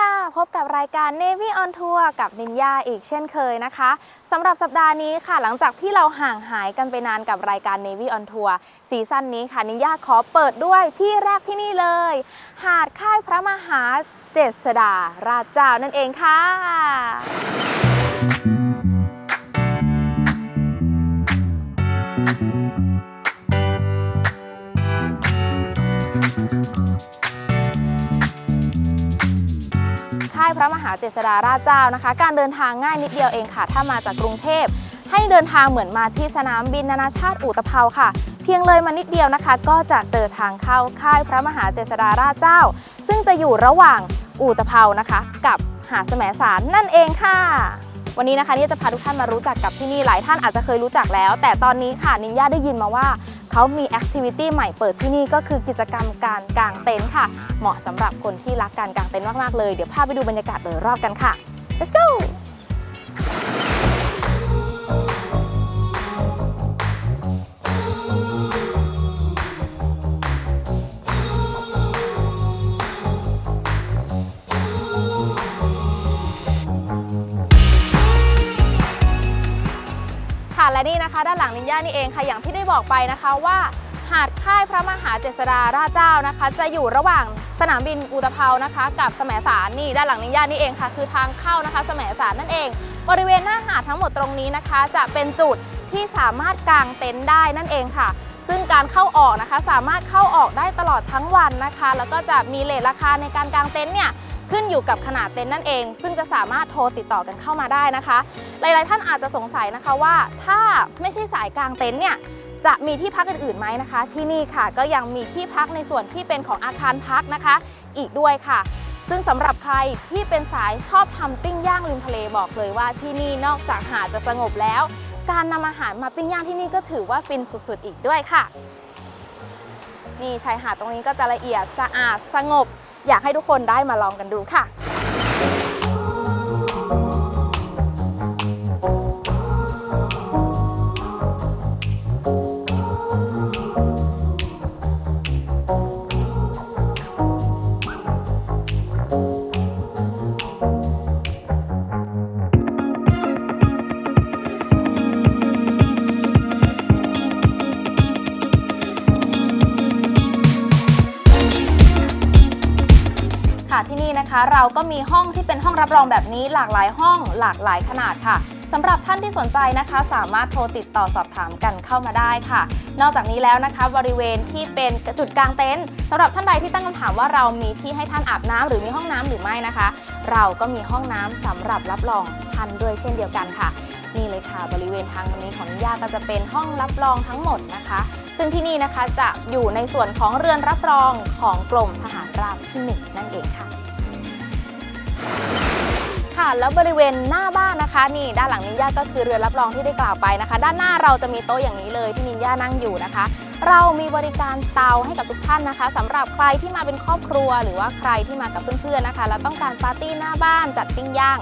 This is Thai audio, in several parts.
ค่ะ พบกับรายการ Navy on Tour กับนินยาอีกเช่นเคยนะคะสำหรับสัปดาห์นี้ค่ะ หลังจากที่เราห่างหายกันไปนานกับรายการ Navy on Tour ซีซั่นนี้ค่ะ นินยาขอเปิดด้วยที่แรกที่นี่เลย หาดค่ายพระมหาเจษฎาราชเจ้านั่นเองค่ะค่า พระมหาเจษฎาราชเจ้านะคะ การเดินทางง่ายนิดเดียวเองค่ะ ถ้ามาจากกรุงเทพ ให้เดินทางเหมือนมาที่สนามบินนานาชาติอู่ตะเภาค่ะ เพียงเลยมานิดเดียวนะคะ ก็จะเจอทางเข้าค่ายพระมหาเจษฎาราชเจ้า ซึ่งจะอยู่ระหว่างอู่ตะเภานะคะ กับหาดแสมสารนั่นเองค่ะวันนี้นะคะนี่จะพาทุกท่านมารู้จักกับที่นี่หลายท่านอาจจะเคยรู้จักแล้ว แต่ตอนนี้ค่ะนินยาได้ยินมาว่า เขามีแอคทิวิตี้ใหม่เปิดที่นี่ก็คือกิจกรรมการกางเต็นท์ค่ะ เหมาะสำหรับคนที่รักการกางเต็นท์มาก ๆ เลย เดี๋ยวพาไปดูบรรยากาศโดยรอบกันค่ะ let's go และนี่นะคะ ด้านหลังนินย่านี่เองค่ะอย่างที่ได้บอกไปนะคะว่าหาดค่ายพระมหาเจษฎาราชเจ้านะคะ จะอยู่ระหว่างสนามบินอุตภเปานะคะ กับแสมสารนี่ด้านหลังนินย่านี่เองค่ะ คือทางเข้านะคะแสมสารนั่นเอง บริเวณหน้าหาดทั้งหมดตรงนี้นะคะ จะเป็นจุดที่สามารถกางเต็นท์ได้นั่นเองค่ะ ซึ่งการเข้าออกนะคะ สามารถเข้าออกได้ตลอดทั้งวันนะคะ แล้วก็จะมีเลทราคาในการกางเต็นท์เนี่ย ขึ้นอยู่กับขนาดเต็นท์นั่นเอง ซึ่งจะสามารถโทรติดต่อกันเข้ามาได้นะคะ หลาย ๆ ท่านอาจจะสงสัยนะคะว่า ถ้าไม่ใช่สายกลางเต็นท์เนี่ยจะมีที่พักอื่นๆไหมนะคะ ที่นี่ค่ะก็ยังมีที่พักในส่วนที่เป็นของอาคารพักนะคะ อีกด้วยค่ะ ซึ่งสำหรับใครที่เป็นสายชอบทำปิ้งย่างริมทะเลบอกเลยว่าที่นี่นอกจากหาดจะสงบแล้ว การนำอาหารมาปิ้งย่างที่นี่ก็ถือว่าฟินสุดๆ อีกด้วยค่ะ นี่ชายหาดตรงนี้ก็จะละเอียดสะอาดสงบ อยากให้ทุกคนได้มาลองกันดูค่ะ นะคะ เราก็มีห้องที่เป็นห้องรับรองแบบนี้หลากหลายห้องหลากหลายขนาดค่ะสำหรับท่านที่สนใจนะคะ สามารถโทรติดต่อสอบถามกันเข้ามาได้ค่ะ นอกจากนี้แล้วนะคะ บริเวณที่เป็นจุดกลางเต็นท์สำหรับท่านใดที่ตั้งคำถามว่าเรามีที่ให้ท่านอาบน้ำหรือมีห้องน้ำหรือไม่นะคะ เราก็มีห้องน้ำสำหรับรับรองท่านด้วยเช่นเดียวกันค่ะนี่เลยค่ะ บริเวณทางนี้ของนิยาก็จะเป็นห้องรับรองทั้งหมดนะคะ ซึ่งที่นี่นะคะจะอยู่ในส่วนของเรือนรับรองของกรมทหารราบที่หนึ่งนั่นเองค่ะ ค่ะแล้วบริเวณหน้าบ้านนะคะนี่ด้านหลังนินยาก็คือเรือรับรองที่ได้กล่าวไปนะคะ ด้านหน้าเราจะมีโต๊ะอย่างนี้เลยที่นินยานั่งอยู่นะคะ เรามีบริการเตาให้กับทุกท่านนะคะสำหรับใครที่มาเป็นครอบครัว หรือว่าใครที่มากับเพื่อนๆนะคะแล้วต้องการปาร์ตี้หน้าบ้านจัดปิ้งย่าง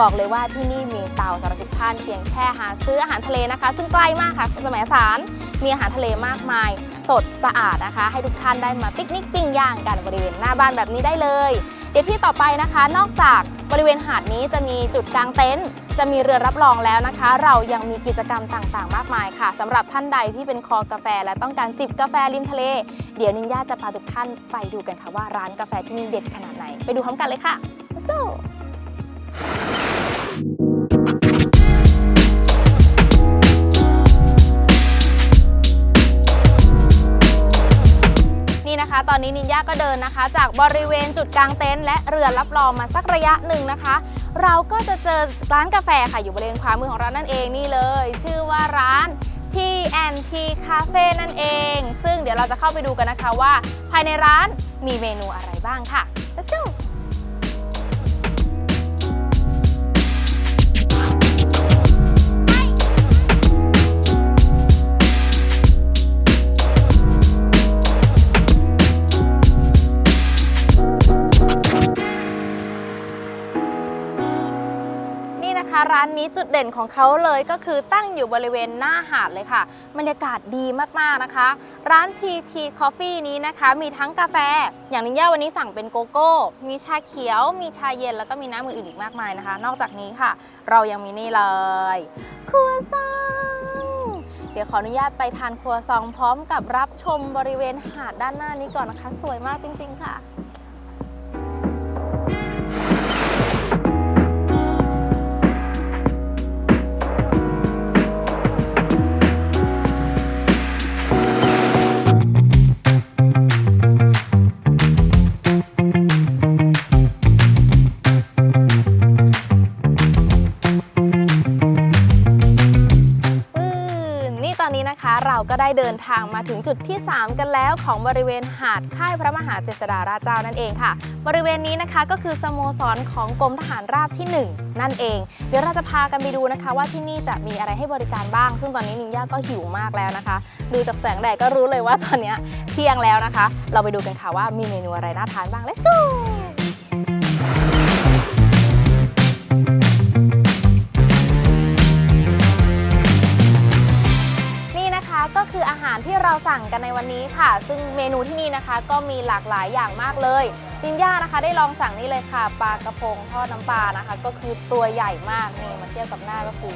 บอกเลยว่าที่นี่มีเตาสำหรับทุกท่านเพียงแค่หาซื้ออาหารทะเลนะคะ ซึ่งใกล้มากค่ะสมัยสารมีอาหารทะเลมากมาย สดสะอาดนะคะ ให้ทุกท่านได้มาปิกนิกปิ้งย่างกันบริเวณหน้าบ้านแบบนี้ได้เลย เดี๋ยวที่ต่อไปนะคะ นอกจากบริเวณหาดนี้จะมีจุดกลางเต็นท์จะมีเรือรับรองแล้วนะคะ เรายังมีกิจกรรมต่างๆ มากมายค่ะสำหรับท่านใดที่เป็นคอกาแฟ และต้องการจิบกาแฟริมทะเล เดี๋ยวนินญาจะพาทุกท่านไปดูกันค่ะว่าร้านกาแฟที่นี่เด็ดขนาดไหน ไปดูพร้อมกันเลยค่ะ let's go นะคะ ตอนนี้นินยาก็เดินนะคะ จากบริเวณจุดกลางเต็นท์และเรือรับรองมาสักระยะหนึ่งนะคะ เราก็จะเจอร้านกาแฟค่ะอยู่บริเวณขวามือของเรานั่นเองนี่เลย ชื่อว่าร้าน T&T Cafe นั่นเอง ซึ่งเดี๋ยวเราจะเข้าไปดูกันนะคะว่า ภายในร้านมีเมนูอะไรบ้างค่ะ let's go ร้านนี้จุดเด่นของเขาเลยก็คือตั้งอยู่บริเวณหน้าหาดเลยค่ะ บรรยากาศดีมากๆนะคะ ร้าน TT Coffee นี้นะคะ มีทั้งกาแฟ อย่างนิย่าวันนี้สั่งเป็นโกโก้ มีชาเขียว มีชาเย็นแล้วก็มีน้ำอื่นๆอีกมากมายนะคะ นอกจากนี้ค่ะ เรายังมีนี่เลยครัวซองเดี๋ยวขออนุญาตไปทานครัวซองพร้อมกับรับชมบริเวณหาดด้านหน้านี้ก่อนนะคะ สวยมากจริง ๆ ค่ะ เราก็ได้เดินทางมาถึงจุดที่ 3 กันแล้วของบริเวณหาดค่ายพระมหาเจษฎาราชเจ้านั่นเองค่ะ บริเวณนี้นะคะก็คือสโมสรของกรมทหารราบที่ 1 นั่นเอง เดี๋ยวเราจะพากันไปดูนะคะ ว่าที่นี่จะมีอะไรให้บริการบ้าง ซึ่งตอนนี้นิงย่าก็หิวมากแล้วนะคะ ดูจากแสงแดดก็รู้เลยว่าตอนนี้เที่ยงแล้วนะคะ เราไปดูกันค่ะว่ามีเมนูอะไรน่าทานบ้าง let's go สั่งกันในวันนี้ค่ะ ซึ่งเมนูที่นี่นะคะก็มีหลากหลายอย่างมากเลยนินย่านะคะ ได้ลองสั่งนี่เลยค่ะปลากระพงทอดน้ำปลานะคะ ก็คือตัวใหญ่มากนี่มาเทียบกับหน้าก็คือ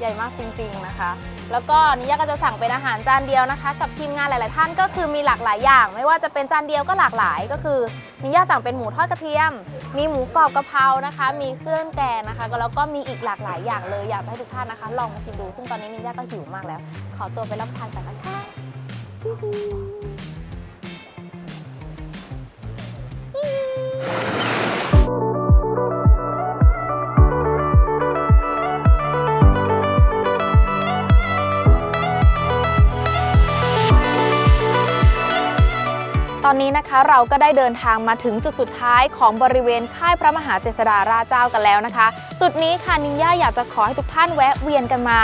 ใหญ่มากจริงๆนะคะ แล้วก็นิย่าก็จะสั่งเป็นอาหารจานเดียวนะคะ กับทีมงานหลาย ๆ ท่านก็คือมีหลากหลายอย่าง ไม่ว่าจะเป็นจานเดียวก็หลากหลายก็คือนิย่าสั่งเป็นหมูทอดกระเทียม มีหมูกรอบกะเพรานะคะ มีเครื่องแกงนะคะแล้วก็มีอีกหลากหลายอย่างเลยอยากให้ทุกท่านนะคะ ลองมาชิมดู ซึ่งตอนนี้นิย่าก็หิวมากแล้ว ขอตัวไปรับประทานก่อนนะคะ ตอนนี้นะคะเราก็ได้เดินทางมาถึงจุดสุดท้ายของบริเวณค่ายพระมหาเจษฎาราชเจ้ากันแล้วนะคะ จุดนี้ค่ะนิงย่าอยากจะขอให้ทุกท่านแวะเวียนกันมา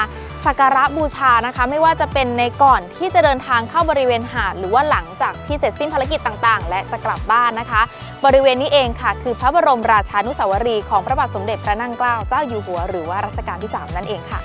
สักการะบูชานะคะ ไม่ว่าจะเป็นในก่อนที่จะเดินทางเข้าบริเวณหาด หรือว่าหลังจากที่เสร็จสิ้นภารกิจต่างๆ และจะกลับบ้านนะคะ บริเวณนี้เองค่ะ คือพระบรมราชานุสาวรีย์ของพระบาทสมเด็จพระนั่งเกล้าเจ้าอยู่หัว หรือว่ารัชกาลที่ 3 นั่นเองค่ะ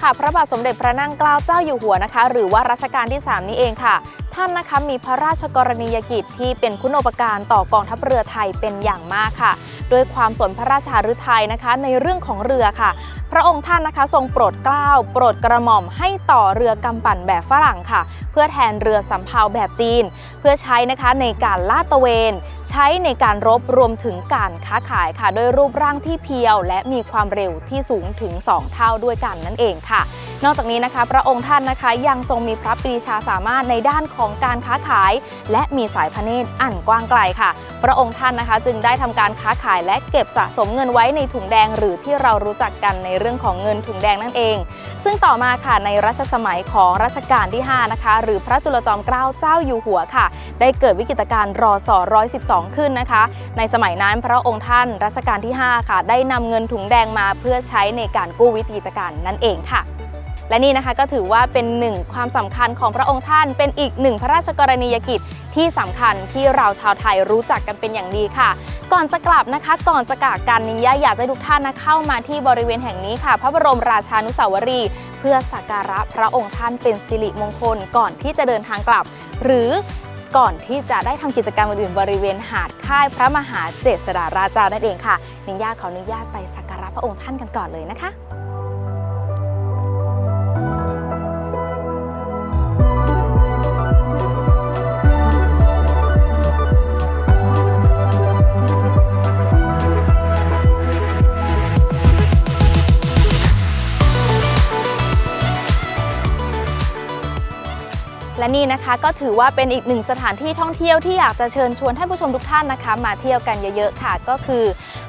ค่ะพระบาทสมเด็จพระนั่งเกล้าเจ้าอยู่หัวนะคะ หรือว่ารัชกาลที่ 3 นี้เองค่ะ ท่านนะคะมีพระราชกรณียกิจที่เป็นคุณูปการต่อกองทัพเรือไทยเป็นอย่างมากค่ะ ด้วยความสนพระราชาฤทัยนะคะในเรื่องของเรือค่ะ พระองค์ท่านนะคะทรงโปรดเกล้าโปรดกระหม่อมให้ต่อเรือกำปั่นแบบฝรั่งค่ะ เพื่อแทนเรือสำเภาแบบจีน เพื่อใช้นะคะในการลาดตระเวน ใช้ในการรบรวมถึงการค้าขายค่ะโดยรูปร่างที่เพียว และมีความเร็วที่สูงถึง 2 เท่าด้วยกันนั่นเองค่ะนอกจากนี้นะคะ พระองค์ท่านนะคะยังทรงมีพระปรีชาสามารถในด้านของการค้าขาย และมีสายพระเนตรอันกว้างไกลค่ะ พระองค์ท่านนะคะ จึงได้ทำการค้าขายและเก็บสะสมเงินไว้ในถุงแดงหรือที่เรารู้จักกันในเรื่องของเงินถุงแดงนั่นเอง ซึ่งต่อมาค่ะในรัชสมัยของรัชกาลที่ 5 นะคะ หรือพระจุลจอมเกล้าเจ้าอยู่หัวค่ะ ได้เกิดวิกฤตการณ์รอสอ112 ขึ้นนะคะ ในสมัยนั้นพระองค์ท่านรัชกาลที่ 5 ค่ะ ได้นำเงินถุงแดงมาเพื่อใช้ในการกู้วิกฤตการณ์นั่นเองค่ะ และนี่นะคะก็ถือว่าเป็นหนึ่งความสำคัญของพระองค์ท่าน เป็นอีกหนึ่งพระราชกรณียกิจที่สำคัญที่เราชาวไทยรู้จักกันเป็นอย่างดีค่ะ ก่อนจะกลับนะคะ ก่อนจะจากกันนิยาอยากให้ทุกท่านนะเข้ามาที่บริเวณแห่งนี้ค่ะ พระบรมราชานุสาวรีย์เพื่อสักการะพระองค์ท่านเป็นสิริมงคล ก่อนที่จะเดินทางกลับ หรือก่อนที่จะได้ทำกิจกรรมอื่นๆบริเวณหาดค่ายพระมหาเจษฎาราชเจ้านั่นเองค่ะ นิยาขออนุญาตไปสักการะพระองค์ท่านกันก่อนเลยนะคะ และนี่นะคะก็ถือว่าเป็นอีกหนึ่งสถานที่ท่องเที่ยวที่อยากจะเชิญชวนท่านผู้ชมทุกท่านนะคะ มาเที่ยวกันเยอะๆค่ะ ก็คือ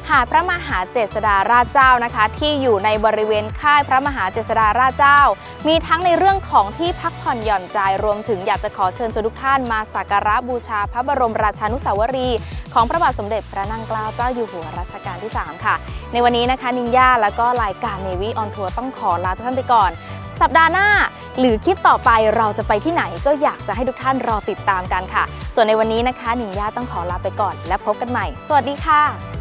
หาดพระมหาเจษฎาราชเจ้านะคะ ที่อยู่ในบริเวณค่ายพระมหาเจษฎาราชเจ้า มีทั้งในเรื่องของที่พักผ่อนหย่อนใจรวมถึงอยากจะขอเชิญชวนทุกท่านมาสักการะบูชาพระบรมราชานุสาวรีย์ของพระบาทสมเด็จพระนั่งเกล้าเจ้าอยู่หัวรัชกาลที่ 3 ค่ะ ในวันนี้นะคะนินยาแล้วก็รายการ Navy on Tour ต้องขอลาทุกท่านไปก่อน สัปดาห์หน้า หรือคลิปต่อไปเราจะไปที่ไหนก็อยากจะให้ทุกท่านรอติดตามกันค่ะ ส่วนในวันนี้นะคะ หนิงย่าต้องขอลาไปก่อน และพบกันใหม่ สวัสดีค่ะ